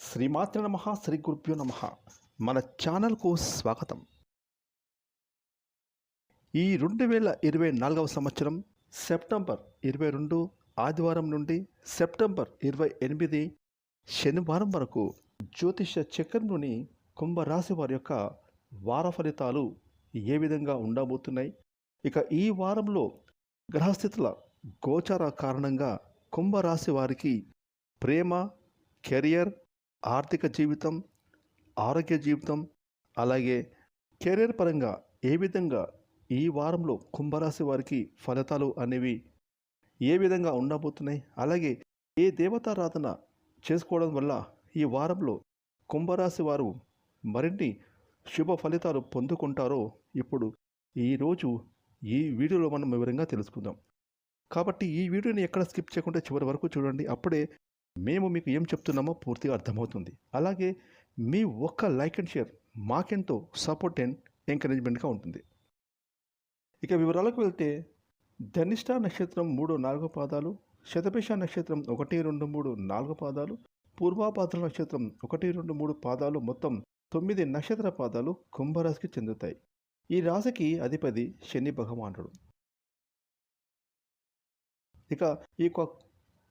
శ్రీమాత్ర నమ శ్రీ గురుభ్యో నమ. మన ఛానల్కు స్వాగతం. ఈ రెండు వేల ఇరవై నాలుగవ సంవత్సరం సెప్టెంబర్ ఇరవై రెండు ఆదివారం నుండి సెప్టెంబర్ ఇరవై ఎనిమిది శనివారం వరకు జ్యోతిష చక్రంలోని కుంభరాశి వారి యొక్క వార ఫలితాలు ఏ విధంగా ఉండబోతున్నాయి? ఇక ఈ వారంలో గ్రహస్థితుల గోచార కారణంగా కుంభరాశి వారికి ప్రేమ కెరియర్ ఆర్థిక జీవితం ఆరోగ్య జీవితం అలాగే కెరీర్ పరంగా ఏ విధంగా ఈ వారంలో కుంభరాశి వారికి ఫలితాలు అనేవి ఏ విధంగా ఉండబోతున్నాయి అలాగే ఏ దేవతారాధన చేసుకోవడం వల్ల ఈ వారంలో కుంభరాశి వారు మరిన్ని శుభ ఫలితాలు పొందుకుంటారో ఇప్పుడు ఈరోజు ఈ వీడియోలో మనం వివరంగా తెలుసుకుందాం. కాబట్టి ఈ వీడియోని ఎక్కడ స్కిప్ చేయకుండా చివరి వరకు చూడండి. అప్పుడే మేము మీకు ఏం చెప్తున్నామో పూర్తిగా అర్థమవుతుంది. అలాగే మీ ఒక్క లైక్ అండ్ షేర్ మాకెంతో సపోర్ట్ అండ్ ఎంకరేజ్మెంట్గా ఉంటుంది. ఇక వివరాలకు వెళ్తే ధనిష్ట నక్షత్రం మూడు నాలుగు పాదాలు శతపేష నక్షత్రం ఒకటి రెండు మూడు నాలుగు పాదాలు పూర్వాపాద్ర నక్షత్రం ఒకటి రెండు మూడు పాదాలు మొత్తం తొమ్మిది నక్షత్ర పాదాలు కుంభరాశికి చెందుతాయి. ఈ రాశికి అధిపతి శని భగవానుడు. ఇక ఈ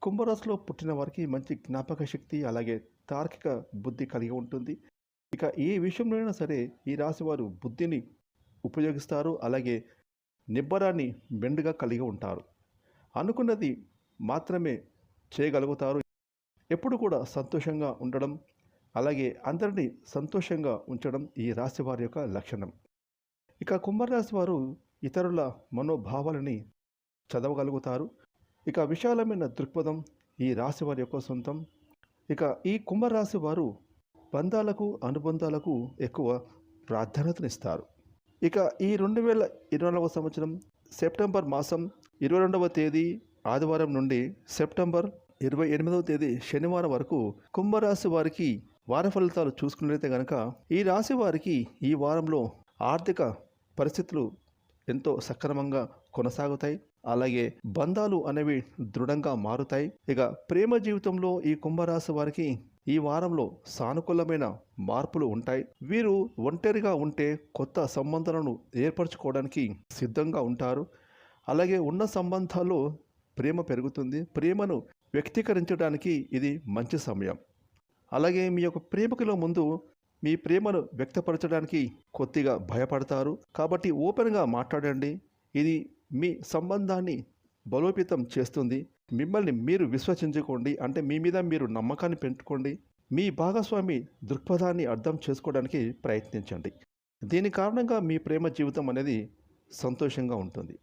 కుంభరాశిలో పుట్టిన వారికి మంచి జ్ఞాపక శక్తి అలాగే తార్కిక బుద్ధి కలిగి ఉంటుంది. ఇక ఏ విషయంలోనైనా సరే ఈ రాశి వారు బుద్ధిని ఉపయోగిస్తారు అలాగే నిబ్బరాన్ని మెండుగా కలిగి ఉంటారు. అనుకున్నది మాత్రమే చేయగలుగుతారు. ఎప్పుడు కూడా సంతోషంగా ఉండడం అలాగే అందరినీ సంతోషంగా ఉంచడం ఈ రాశి వారి యొక్క లక్షణం. ఇక కుంభరాశి వారు ఇతరుల మనోభావాలని చదవగలుగుతారు. ఇక విశాలమైన దృక్పథం ఈ రాశి వారి యొక్క సొంతం. ఇక ఈ కుంభరాశి వారు బంధాలకు అనుబంధాలకు ఎక్కువ ప్రాధాన్యతనిస్తారు. ఇక ఈ రెండు వేల ఇరవై నాలుగవ సంవత్సరం సెప్టెంబర్ మాసం ఇరవై రెండవ తేదీ ఆదివారం నుండి సెప్టెంబర్ ఇరవై ఎనిమిదవ తేదీ శనివారం వరకు కుంభరాశి వారికి వార ఫలితాలు చూసుకున్నట్లయితే కనుక ఈ రాశి వారికి ఈ వారంలో ఆర్థిక పరిస్థితులు ఎంతో సక్రమంగా కొనసాగుతాయి. అలాగే బంధాలు అనేవి దృఢంగా మారుతాయి. ఇక ప్రేమ జీవితంలో ఈ కుంభరాశి వారికి ఈ వారంలో సానుకూలమైన మార్పులు ఉంటాయి. వీరు ఒంటరిగా ఉంటే కొత్త సంబంధాలను ఏర్పరచుకోవడానికి సిద్ధంగా ఉంటారు. అలాగే ఉన్న సంబంధాల్లో ప్రేమ పెరుగుతుంది. ప్రేమను వ్యక్తీకరించడానికి ఇది మంచి సమయం. అలాగే మీ యొక్క ప్రేమికుల ముందు మీ ప్రేమను వ్యక్తపరచడానికి కొద్దిగా భయపడతారు. కాబట్టి ఓపెన్గా మాట్లాడండి. ఇది మీ సంబంధాన్ని బలోపేతం చేస్తుంది. మిమ్మల్ని మీరు విశ్వసించుకోండి. అంటే మీ మీద మీరు నమ్మకాన్ని పెంచుకోండి. మీ భాగస్వామి దృక్పథాన్ని అర్థం చేసుకోవడానికి ప్రయత్నించండి. దీని కారణంగా మీ ప్రేమ జీవితం అనేది సంతోషంగా ఉంటుంది.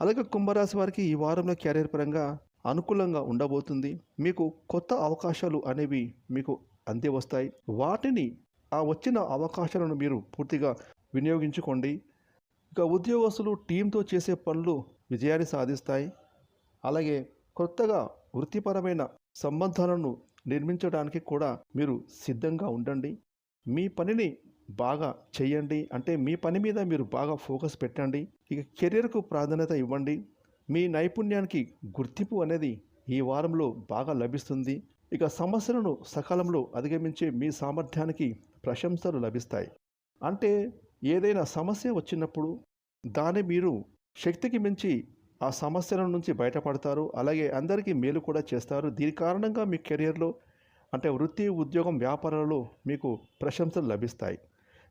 అలాగే కుంభరాశి వారికి ఈ వారంలో కెరీర్ పరంగా అనుకూలంగా ఉండబోతుంది. మీకు కొత్త అవకాశాలు అనేవి మీకు అందే వస్తాయి వాటిని ఆ వచ్చిన అవకాశాలను మీరు పూర్తిగా వినియోగించుకోండి. ఇక ఉద్యోగస్తులు టీంతో చేసే పనులు విజయాన్ని సాధిస్తాయి. అలాగే కొత్తగా వృత్తిపరమైన సంబంధాలను నిర్మించడానికి కూడా మీరు సిద్ధంగా ఉండండి. మీ పనిని బాగా చేయండి. అంటే మీ పని మీద మీరు బాగా ఫోకస్ పెట్టండి. ఇక కెరియర్కు ప్రాధాన్యత ఇవ్వండి. మీ నైపుణ్యానికి గుర్తింపు అనేది ఈ వారంలో బాగా లభిస్తుంది. ఇక సమస్యలను సకాలంలో అధిగమించే మీ సామర్థ్యానికి ప్రశంసలు లభిస్తాయి. అంటే ఏదైనా సమస్య వచ్చినప్పుడు దాన్ని మీరు శక్తికి మించి ఆ సమస్యల నుంచి బయటపడతారు. అలాగే అందరికీ మేలు కూడా చేస్తారు. దీని కారణంగా మీ కెరియర్లో అంటే వృత్తి ఉద్యోగం వ్యాపారాలలో మీకు ప్రశంసలు లభిస్తాయి.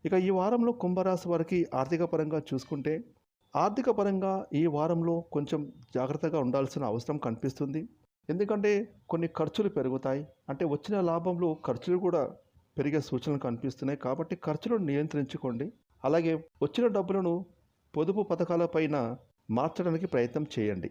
ఇక ఈ వారంలో కుంభరాశి వారికి ఆర్థిక పరంగా చూసుకుంటే ఆర్థిక పరంగా ఈ వారంలో కొంచెం జాగ్రత్తగా ఉండాల్సిన అవసరం కనిపిస్తుంది. ఎందుకంటే కొన్ని ఖర్చులు పెరుగుతాయి. అంటే వచ్చిన లాభంలో ఖర్చులు కూడా పెరిగే సూచనలు కనిపిస్తున్నాయి. కాబట్టి ఖర్చులను నియంత్రించుకోండి. అలాగే వచ్చిన డబ్బులను పొదుపు పథకాలపైన మార్చడానికి ప్రయత్నం చేయండి.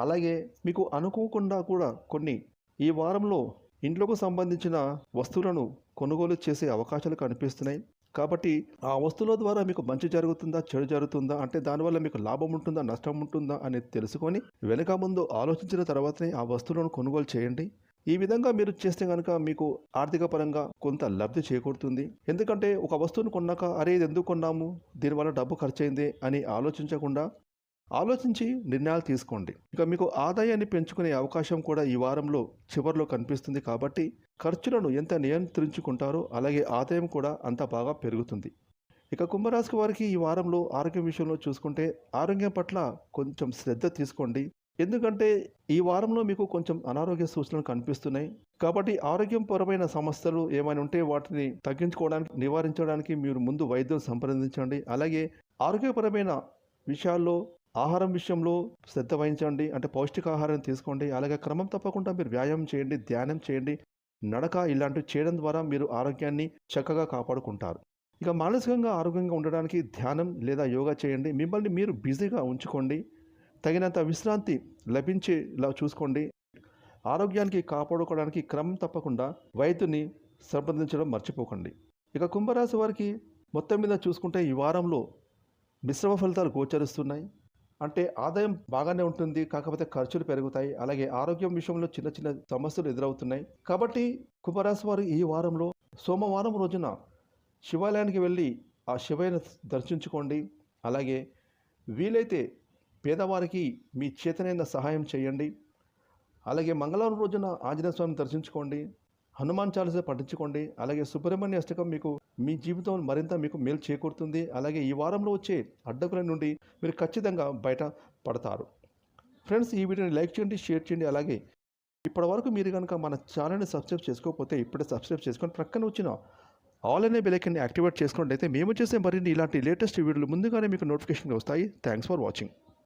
అలాగే మీకు అనుకోకుండా కూడా కొన్ని ఈ వారంలో ఇంట్లోకి సంబంధించిన వస్తువులను కొనుగోలు చేసే అవకాశాలు కనిపిస్తున్నాయి. కాబట్టి ఆ వస్తువుల ద్వారా మీకు మంచి జరుగుతుందా చెడు జరుగుతుందా అంటే దానివల్ల మీకు లాభం ఉంటుందా నష్టం ఉంటుందా అనేది తెలుసుకొని వెనుక ముందు ఆలోచించిన తర్వాతనే ఆ వస్తువులను కొనుగోలు చేయండి. ఈ విధంగా మీరు చేస్తే కనుక మీకు ఆర్థిక పరంగా కొంత లబ్ధి చేకూరుతుంది. ఎందుకంటే ఒక వస్తువును కొన్నాక అరే ఇది ఎందుకు కొన్నాము? దీనివల్ల డబ్బు ఖర్చయింది అని ఆలోచించకుండా ఆలోచించి నిర్ణయాలు తీసుకోండి. ఇక మీకు ఆదాయాన్ని పెంచుకునే అవకాశం కూడా ఈ వారంలో చివరిలో కనిపిస్తుంది కాబట్టి ఖర్చులను ఎంత నియంత్రించుకుంటారో అలాగే ఆదాయం కూడా అంత బాగా పెరుగుతుంది. ఇక కుంభరాశి వారికి ఈ వారంలో ఆరోగ్యం విషయంలో చూసుకుంటే ఆరోగ్యం పట్ల కొంచెం శ్రద్ధ తీసుకోండి. ఎందుకంటే ఈ వారంలో మీకు కొంచెం అనారోగ్య సూచనలు కనిపిస్తున్నాయి. కాబట్టి ఆరోగ్యపరమైన సమస్యలు ఏమైనా ఉంటే వాటిని తగ్గించుకోవడానికి నివారించడానికి మీరు ముందు వైద్యం సంప్రదించండి. అలాగే ఆరోగ్యపరమైన విషయాల్లో ఆహారం విషయంలో శ్రద్ధ వహించండి. అంటే పౌష్టికాహారం తీసుకోండి. అలాగే క్రమం తప్పకుండా మీరు వ్యాయామం చేయండి ధ్యానం చేయండి. నడక ఇలాంటివి చేయడం ద్వారా మీరు ఆరోగ్యాన్ని చక్కగా కాపాడుకుంటారు. ఇక మానసికంగా ఆరోగ్యంగా ఉండడానికి ధ్యానం లేదా యోగా చేయండి. మిమ్మల్ని మీరు బిజీగా ఉంచుకోండి. తగినంత విశ్రాంతి లభించేలా చూసుకోండి. ఆరోగ్యానికి కాపాడుకోవడానికి క్రమం తప్పకుండా వైద్యుని సంప్రదించడం మర్చిపోకండి. ఇక కుంభరాశి వారికి మొత్తం మీద చూసుకుంటే ఈ వారంలో మిశ్రమ ఫలితాలు గోచరిస్తున్నాయి. అంటే ఆదాయం బాగానే ఉంటుంది కాకపోతే ఖర్చులు పెరుగుతాయి. అలాగే ఆరోగ్యం విషయంలో చిన్న చిన్న సమస్యలు ఎదురవుతున్నాయి. కాబట్టి కుంభరాశి వారు ఈ వారంలో సోమవారం రోజున శివాలయానికి వెళ్ళి ఆ శివయ్యను దర్శించుకోండి. అలాగే వీలైతే పేదవారికి మీ చేతనైన సహాయం చేయండి. అలాగే మంగళవారం రోజున ఆంజనేయ స్వామిని దర్శించుకోండి. హనుమాన్ చాలీసా పఠించుకోండి. అలాగే సుబ్రహ్మణ్య అష్టకం మీకు మీ జీవితం మరింత మీకు మేలు చేకూరుతుంది. అలాగే ఈ వారంలో వచ్చే అడ్డకుల నుండి మీరు ఖచ్చితంగా బయట పడతారు. ఫ్రెండ్స్ ఈ వీడియోని లైక్ చేయండి షేర్ చేయండి. అలాగే ఇప్పటివరకు మీరు కనుక మన ఛానల్ని సబ్స్క్రైబ్ చేసుకోకపోతే ఇప్పుడే సబ్స్క్రైబ్ చేసుకొని ప్రక్కన వచ్చిన ఆల్ అనే బెలైకన్ని యాక్టివేట్ చేసుకున్నట్లయితే మేము చేసే మరిన్ని ఇలాంటి లేటెస్ట్ వీడియోలు ముందుగానే మీకు నోటిఫికేషన్ వస్తాయి. Thanks for watching